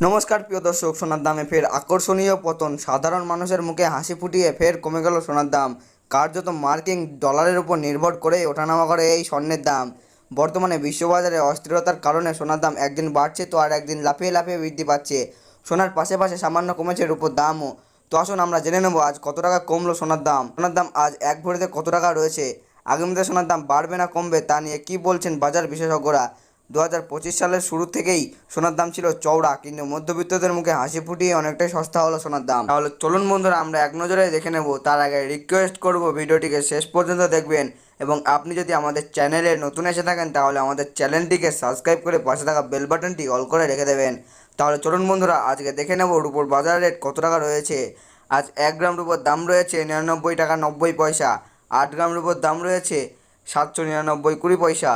নমস্কার, প্রিয় দর্শক, সোনার দামে ফের আকর্ষণীয় পতন। সাধারণ মানুষের মুখে হাসি ফুটিয়ে ফের কমে গেল সোনার দাম। কার্যত মার্কিং ডলারের উপর নির্ভর করে ওঠানামা করে এই স্বর্ণের দাম। বর্তমানে বিশ্ববাজারে অস্থিরতার কারণে সোনার দাম একদিন বাড়ছে তো আর একদিন লাফিয়ে লাফিয়ে বৃদ্ধি পাচ্ছে। সোনার পাশে পাশে সামান্য কমেছে এর উপর দামও। তো আসুন আমরা জেনে নেব আজ কত টাকা কমলো সোনার দাম। সোনার দাম আজ এক ভরিতে কত টাকা রয়েছে? আগামীতে সোনার দাম বাড়বে না কমবে তা নিয়ে কী বলছেন বাজার বিশেষজ্ঞরা? দু হাজার পঁচিশ সালের শুরু থেকেই সোনার দাম ছিল চওড়া, কিন্তু মধ্যবিত্তদের মুখে হাসি ফুটিয়ে অনেকটাই সস্তা হলো সোনার দাম। তাহলে চলুন বন্ধুরা, আমরা এক নজরে দেখে নেব। তার আগে রিকোয়েস্ট করব ভিডিওটিকে শেষ পর্যন্ত দেখবেন এবং আপনি যদি আমাদের চ্যানেলে নতুন এসে থাকেন, তাহলে আমাদের চ্যানেলটিকে সাবস্ক্রাইব করে পাশে থাকা বেল বাটনটি অল করে রেখে দেবেন। তাহলে চলুন বন্ধুরা, আজকে দেখে নেব রুপোর বাজার রেট কত টাকা রয়েছে। আজ এক গ্রাম রুপোর দাম রয়েছে নিরানব্বই টাকা নব্বই পয়সা, আট গ্রাম রুপোর দাম রয়েছে সাতশো নিরানব্বই কুড়ি পয়সা।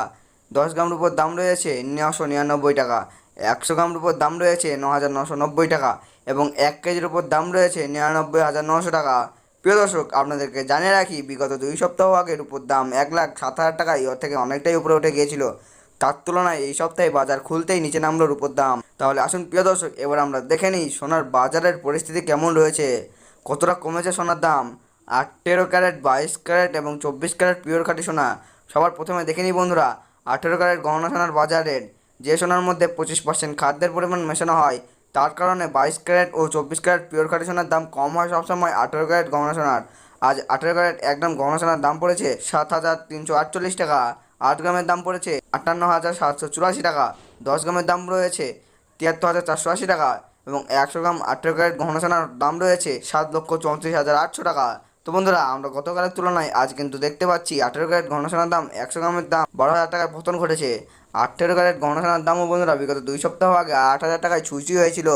দশ গ্রাম রুপোর দাম রয়েছে নশো নিরানব্বই টাকা। একশো গ্রাম রুপোর দাম রয়েছে ন হাজার নশো নব্বই টাকা এবং এক কেজির উপর দাম রয়েছে নিরানব্বই হাজার নশো টাকা। প্রিয় দর্শক, আপনাদেরকে জানিয়ে রাখি, বিগত দুই সপ্তাহ আগে রুপোর দাম এক লাখ সাত হাজার টাকা এর থেকে অনেকটাই উপরে উঠে গিয়েছিল। তার তুলনায় এই সপ্তাহে বাজার খুলতেই নিচে নামলো রুপোর দাম। তাহলে আসুন, প্রিয় দর্শক, এবার আমরা দেখে নিই সোনার বাজারের পরিস্থিতি কেমন রয়েছে। কতটা কমেছে সোনার দাম? আঠেরো ক্যারেট, বাইশ ক্যারেট এবং চব্বিশ ক্যারেট পিওর খাঁটি সোনা। সবার প্রথমে দেখে নিই বন্ধুরা আঠেরো ক্যারেট গহনা সোনার বাজার রেট যে সোনার মধ্যে পঁচিশ পার্সেন্ট খাদ্যের পরিমাণ মেশানো হয়, তার কারণে বাইশ ক্যারেট ও চব্বিশ ক্যারেট পিওর খাঁটি সোনার দাম কম হয় সবসময় আঠেরো ক্যারেট গহনা সোনার। আজ আঠেরো ক্যারেট এক গ্রাম গহনা সোনার দাম পড়েছে সাত হাজার তিনশো আটচল্লিশ টাকা, আট গ্রামের দাম পড়েছে আটান্ন হাজার সাতশো চুরাশি টাকা, দশ গ্রামের দাম রয়েছে তিয়াত্তর হাজার চারশো আশি টাকা এবং একশো গ্রাম আঠেরো ক্যারেট গহনা সোনার দাম রয়েছে সাত লক্ষ চৌত্রিশ হাজার আটশো টাকা। তো বন্ধুরা, আমরা গতকালের তুলনায় আজ কিন্তু দেখতে পাচ্ছি আঠেরো ক্যারেট গহনা সোনার দাম একশো গ্রামের দাম বারো হাজার টাকায় পতন ঘটেছে। আঠেরো ক্যারেট গহনা সোনার দামও বন্ধুরা, বিগত দুই সপ্তাহ আগে আট হাজার টাকায় ছুঁচি হয়েছিল।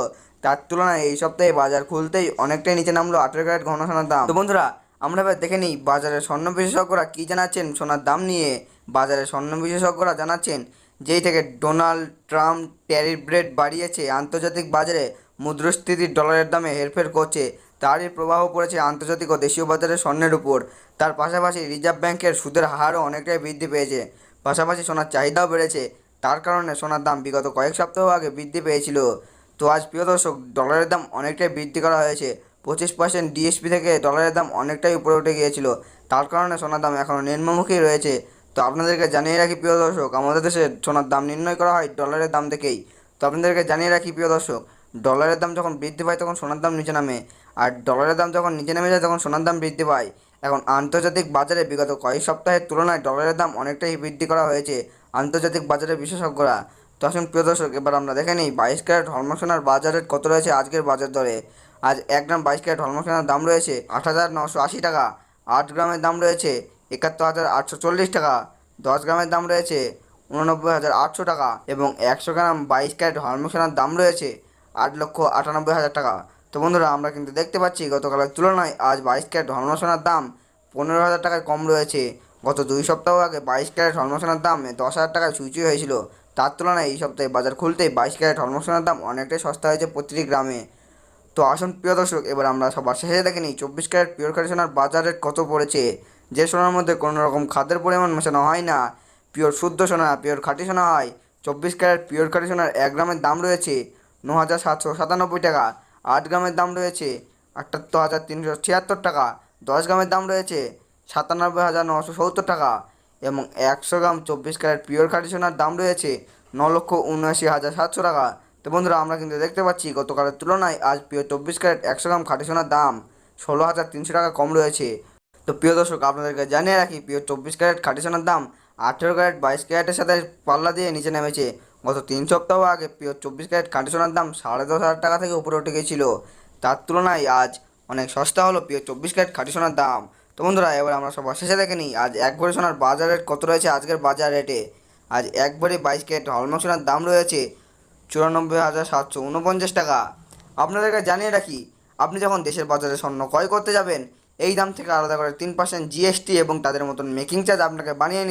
তার তুলনায় এই সপ্তাহে বাজার খুলতেই অনেকটাই নিচে নামলো আঠেরো ক্যারেট গহনা সোনার দাম। তো বন্ধুরা, আমরা এবার দেখে নিই বাজারের স্বর্ণ বিশেষজ্ঞরা কী জানাচ্ছেন সোনার দাম নিয়ে। বাজারের স্বর্ণ বিশেষজ্ঞরা জানাচ্ছেন, যেই থেকে ডোনাল্ড ট্রাম্প ট্যারিফ রেট বাড়িয়েছে, আন্তর্জাতিক বাজারে মুদ্রাস্ফীতির ডলারের দামে হেরফের করছে। তারই প্রভাব পড়েছে আন্তর্জাতিক ও দেশীয় বাজারে স্বর্ণের উপর। তার পাশাপাশি রিজার্ভ ব্যাংকের সুদের হারও অনেকটাই বৃদ্ধি পেয়েছে। পাশাপাশি সোনার চাহিদাও বেড়েছে, তার কারণে সোনার দাম বিগত কয়েক সপ্তাহ আগে বৃদ্ধি পেয়েছিল। তো আজ, প্রিয় দর্শক, ডলারের দাম অনেকটাই বৃদ্ধি করা হয়েছে। পঁচিশ পার্সেন্ট ডিএসপি থেকে ডলারের দাম অনেকটাই উপরে উঠে গিয়েছিল। তার কারণে সোনার দাম এখনও নিম্নমুখী রয়েছে। তো আপনাদেরকে জানিয়ে রাখি, প্রিয় দর্শক, আমাদের দেশে সোনার দাম নির্ণয় করা হয় ডলারের দাম থেকেই। তো আপনাদেরকে জানিয়ে রাখি, প্রিয় দর্শক, ডলারের দাম যখন বৃদ্ধি পায়, তখন সোনার দাম নিচে নামে। আর ডলারের দাম যখন নিচে নেমে যায়, তখন সোনার দাম বৃদ্ধি পায়। এখন আন্তর্জাতিক বাজারে বিগত কয়েক সপ্তাহের তুলনায় ডলারের দাম অনেকটাই বৃদ্ধি করা হয়েছে আন্তর্জাতিক বাজারে বিশেষজ্ঞরা। তো আসুন, প্রিয় দর্শক, এবার আমরা দেখে নিই বাইশ ক্যারেট হলমার্ক সোনার বাজার রেট কত রয়েছে আজকের বাজার দরে। আজ এক গ্রাম বাইশ ক্যারেট হলমার্ক সোনার দাম রয়েছে আট হাজার নশো আশি টাকা, আট গ্রামের দাম রয়েছে একাত্তর হাজার আটশো চল্লিশ টাকা, দশ গ্রামের দাম রয়েছে উননব্বই হাজার আটশো টাকা এবং একশো গ্রাম বাইশ ক্যারেট হলমার্ক সোনার দাম রয়েছে আট লক্ষ আটানব্বই হাজার টাকা। তো বন্ধুরা, আমরা কিন্তু দেখতে পাচ্ছি গতকালের তুলনায় আজ বাইশ ক্যারেট হলমার্ক দাম পনেরো হাজার টাকায় কম রয়েছে। গত দুই সপ্তাহ আগে বাইশ ক্যারেট হলমার্ক সোনার দাম দশ হাজার টাকায় সূচি হয়েছিল। তার তুলনায় এই সপ্তাহে বাজার খুলতেই বাইশ ক্যারেট হলমার্ক দাম অনেকটাই সস্তা হয়েছে প্রতিটি গ্রামে। তো আসুন প্রিয় দর্শক, এবার আমরা সবার শেষে দেখে নিই চব্বিশ ক্যারেট পিওর খাঁটি সোনার বাজার রেট কত পড়েছে। যে সোনার মধ্যে কোনো রকম খাদ্যের পরিমাণ মেশানো হয় না, পিওর শুদ্ধ সোনা, পিওর খাঁটি সোনা হয়। চব্বিশ ক্যারেট পিওর খাঁটি সোনার এক গ্রামের দাম রয়েছে ন হাজার সাতশো সাতানব্বই টাকা। আট গ্রামের দাম রয়েছে আটাত্তর হাজার তিনশো ছিয়াত্তর টাকা, দশ গ্রামের দাম রয়েছে সাতানব্বই হাজার নশো সত্তর টাকা এবং একশো গ্রাম চব্বিশ ক্যারেট পিওর খাঁটি দাম রয়েছে ন লক্ষ উনআশি হাজার সাতশো টাকা। তো বন্ধুরা, আমরা কিন্তু দেখতে পাচ্ছি গতকালের তুলনায় আজ পিওর চব্বিশ ক্যারেট একশো গ্রাম খাঁটি দাম ষোলো হাজার তিনশো টাকা কম রয়েছে। তো প্রিয় দর্শক, আপনাদেরকে জানিয়ে রাখি, পিওর চব্বিশ ক্যারেট খাঁটি সোনার দাম আঠেরো ক্যারেট বাইশ ক্যারেটের সাথে পাল্লা দিয়ে নিচে নেমেছে। গত তিন সপ্তাহ আগে পিওর চব্বিশ ক্যারেট খাঁটি সোনার দাম সাড়ে দশ হাজার টাকা থেকে উপরে উঠে গিয়েছিল তার তুলনায় আজ অনেক সস্তা হলো পিওর চব্বিশ ক্যারেট খাঁটি সোনার দাম। তো বন্ধুরা, এবার আমরা সবার শেষে দেখে নিই, আজ এক ভরি সোনার বাজার রেট কত রয়েছে আজকের বাজার রেটে? আজ এক ভরি বাইশ ক্যারেট হলমার্ক সোনার দাম রয়েছে চুরানব্বই হাজার সাতশো উনপঞ্চাশ টাকা। আপনাদেরকে জানিয়ে রাখি, আপনি যখন দেশের বাজারে স্বর্ণ ক্রয় করতে যাবেন, এই দাম থেকে আলাদা করে তিন পার্সেন্ট জিএসটি এবং তাদের মতন মেকিং চার্জ আপনাকে বানিয়ে নিতে